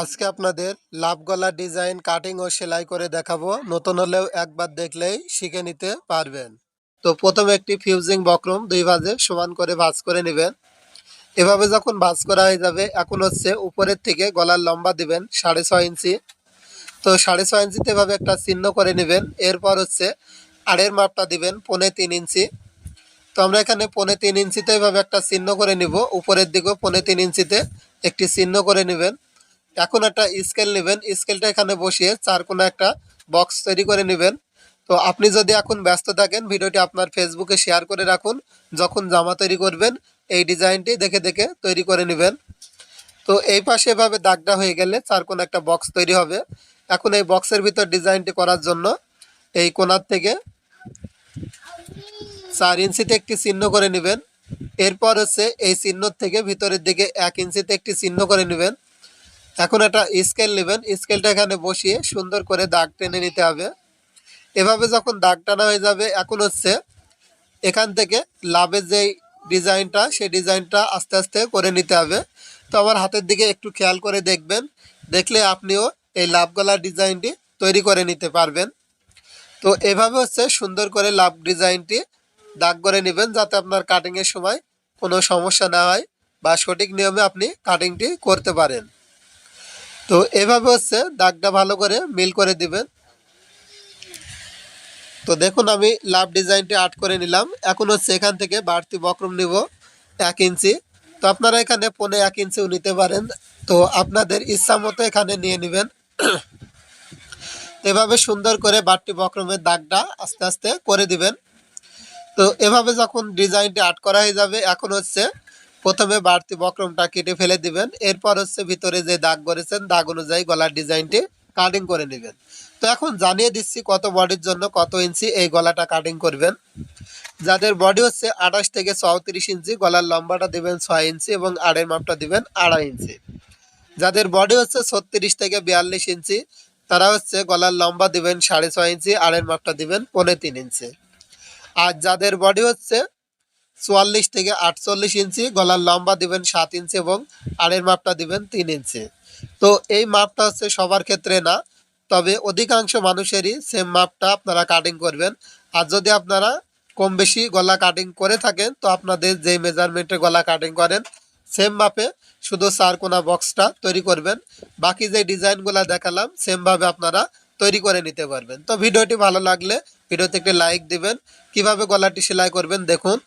আজকে আপনাদের লাভ গলা ডিজাইন, কাটিং ও সেলাই করে দেখাবো। নতুন হলেও একবার দেখলেই শিখে নিতে পারবেন। তো প্রথমে একটি ফিউজিং বক্রম দুই ভাজে সমান করে ভাজ করে নেবেন। এভাবে যখন ভাজ করা হয়ে যাবে, এখন হচ্ছে উপরের থেকে গলার লম্বা দিবেন সাড়ে ছয় ইঞ্চি। তো সাড়ে ছয় ইঞ্চিতে এভাবে একটা চিহ্ন করে নেবেন। এরপর হচ্ছে আড়ের মাপটা দিবেন পনে তিন ইঞ্চি। তো আমরা এখানে পনে তিন ইঞ্চিতে এভাবে একটা চিহ্ন করে নিব। উপরের দিকেও পনে তিন ইঞ্চিতে একটি চিহ্ন করে নেবেন। এখন একটা স্কেল নেবেন স্কেলটা এখানে বসিয়ে চার কোনো একটা বক্স তৈরি করে নেবেন। তো আপনি যদি এখন ব্যস্ত থাকেন, ভিডিওটি আপনার ফেসবুকে শেয়ার করে রাখুন। যখন জামা তৈরি করবেন, এই ডিজাইনটি দেখে দেখে তৈরি করে নেবেন। তো এই পাশে এভাবে দাগটা হয়ে গেলে চার কোনো একটা বক্স তৈরি হবে। এখন এই বক্সের ভিতর ডিজাইনটি করার জন্য এই কোনার থেকে চার ইঞ্চিতে একটি চিহ্ন করে নেবেন। এরপর হচ্ছে এই চিহ্ন থেকে ভিতরের দিকে এক ইঞ্চিতে একটি চিহ্ন করে নেবেন। এখন একটা স্কেল নেবেন স্কেলটা এখানে বসিয়ে সুন্দর করে দাগ টেনে নিতে হবে। এভাবে যখন দাগ টানা হয়ে যাবে, এখন হচ্ছে এখান থেকে লাভের যেই ডিজাইনটা, সেই ডিজাইনটা আস্তে আস্তে করে নিতে হবে। তো আমার হাতের দিকে একটু খেয়াল করে দেখবেন, দেখলে আপনিও এই লাভ গলার ডিজাইনটি তৈরি করে নিতে পারবেন। তো এভাবে হচ্ছে সুন্দর করে লাভ ডিজাইনটি দাগ করে নেবেন, যাতে আপনার কাটিংয়ের সময় কোনো সমস্যা না হয় বা সঠিক নিয়মে আপনি কাটিংটি করতে পারেন। তো এভাবে হচ্ছে দাগটা ভালো করে মিল করে দিবেন। তো দেখুন আমি লাভ ডিজাইনটি আর্ট করে নিলাম। এখন হচ্ছে এখান থেকে বাড়তি বক্রম নিব, এক ইঞ্চি। তো আপনারা এখানে পনে এক ইঞ্চিও নিতে পারেন। তো আপনাদের ইচ্ছা মতো এখানে নিয়ে নেবেন। এভাবে সুন্দর করে বাড়তি বক্রমের দাগটা আস্তে আস্তে করে দিবেন। তো এভাবে যখন ডিজাইনটি আর্ট করা হয়ে যাবে, এখন হচ্ছে প্রথমে বাড়তি বক্রমটা কেটে ফেলে দিবেন। এরপর হচ্ছে ভিতরে যে দাগ করেছেন, দাগ অনুযায়ী গলার ডিজাইনটি কাটিং করে নেবেন। তো এখন জানিয়ে দিচ্ছি কত বডির জন্য কত ইঞ্চি এই গলাটা কাটিং করবেন। যাদের বডি হচ্ছে আঠাশ থেকে চৌত্রিশ ইঞ্চি, গলার লম্বাটা দিবেন ছয় ইঞ্চি এবং আড়ের মাপটা দিবেন আড়াই ইঞ্চি। যাদের বডি হচ্ছে ছত্রিশ থেকে বিয়াল্লিশ ইঞ্চি, তারা হচ্ছে গলার লম্বা দিবেন সাড়ে ছয় ইঞ্চি, আড়ের মাপটা দিবেন পনেরো তিন ইঞ্চি। আর যাদের বডি হচ্ছে চুয়াল্লিশ থেকে আটচল্লিশ ইঞ্চি, গলার লম্বা দিবেন সাত ইঞ্চি এবং আড়ের মাপটা দিবেন তিন ইঞ্চি। তো এই মাপটা হচ্ছে সবার ক্ষেত্রে না, তবে অধিকাংশ মানুষেরই সেম মাপটা আপনারা কাটিং করবেন। আর যদি আপনারা কম বেশি গলা কাটিং করে থাকেন, তো আপনাদের যেই মেজারমেন্টে গলা কাটিং করেন সেম মাপে শুধু চার কোনা বক্সটা তৈরি করবেন। বাকি যে ডিজাইনগুলো দেখালাম সেমভাবে আপনারা তৈরি করে নিতে পারবেন। তো ভিডিওটি ভালো লাগলে ভিডিওতে একটি লাইক দিবেন। কীভাবে গলাটি সেলাই করবেন দেখুন।